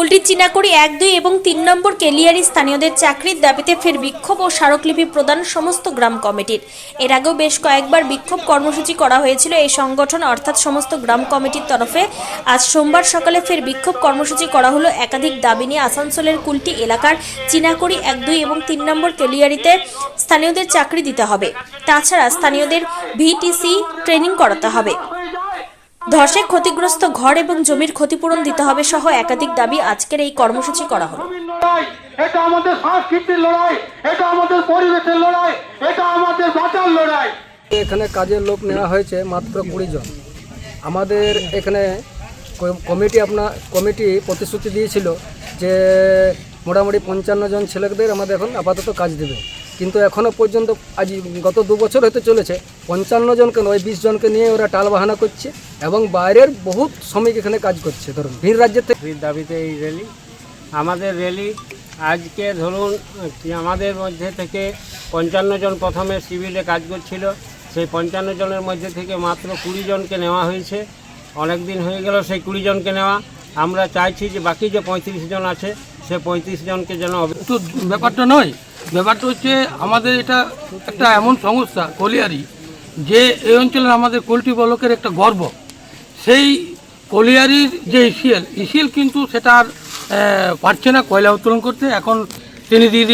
কুলটির চিনাকড়ি এক, দুই এবং তিন নম্বর কেলিয়ারি স্থানীয়দের চাকরির দাবিতে ফের বিক্ষোভ ও স্মারকলিপি প্রদান সমস্ত গ্রাম কমিটির। এর আগেও বেশ কয়েকবার বিক্ষোভ কর্মসূচি করা হয়েছিল এই সংগঠন, অর্থাৎ সমস্ত গ্রাম কমিটির তরফে। আজ সোমবার সকালে ফের বিক্ষোভ কর্মসূচি করা হলো একাধিক দাবি নিয়ে আসানসোলের কুলটি এলাকার চিনাকড়ি এক, দুই এবং তিন নম্বর কেলিয়ারিতে স্থানীয়দের চাকরি দিতে হবে। তাছাড়া স্থানীয়দের ভিটিসি ট্রেনিং করাতে হবে। ধসে ক্ষতিগ্রস্ত ঘর এবং জমির ক্ষতিপূরণ দিতে হবে সহ একাধিক দাবি আজকের এই কর্মসূচি করা হলো। এটা আমাদের সংস্কৃতির লড়াই এটা আমাদের পরিবেশের লড়াই এটা আমাদের বাঁচার লড়াই। এখানে কাজের লোক নেওয়া হয়েছে মাত্র কুড়ি জন। আমাদের এখানে কমিটি আপনার কমিটি প্রতিশ্রুতি দিয়েছিল যে মোটামুটি পঞ্চান্ন জন ছেলেদের আমাদের এখন আপাতত কাজ দেবে। কিন্তু এখনও পর্যন্ত আজ গত দু বছর হতে চলেছে, পঞ্চান্ন জনকে নয়, বিশ জনকে নিয়ে ওরা টাল বাহানা করছে এবং বাইরের বহুত শ্রমিক এখানে কাজ করছে। ধরুন ভিন রাজ্যের থেকে দাবিতে এই র্যালি আমাদের র্যালি আজকে ধরুন আমাদের মধ্যে থেকে পঞ্চান্ন জন প্রথমে সিভিলে কাজ করছিল, সেই পঞ্চান্ন জনের মধ্যে থেকে মাত্র কুড়ি জনকে নেওয়া হয়েছে। অনেক দিন হয়ে গেল সেই কুড়ি জনকে নেওয়া। আমরা চাইছি যে বাকি যে পঁয়ত্রিশ জন আছে সে পঁয়ত্রিশ জনকে যেন তো ব্যাপারটা নয়। ব্যাপারটা হচ্ছে আমাদের এটা একটা এমন সংস্থা, কলিয়ারি, যে এই অঞ্চলের আমাদের কোলটি বলকের একটা গর্ব। সেই কলিয়ারির যে ইসিএল ইসিএল কিন্তু সেটা আর পারছে না কয়লা উত্তোলন করতে। এখন তিনি দিয়ে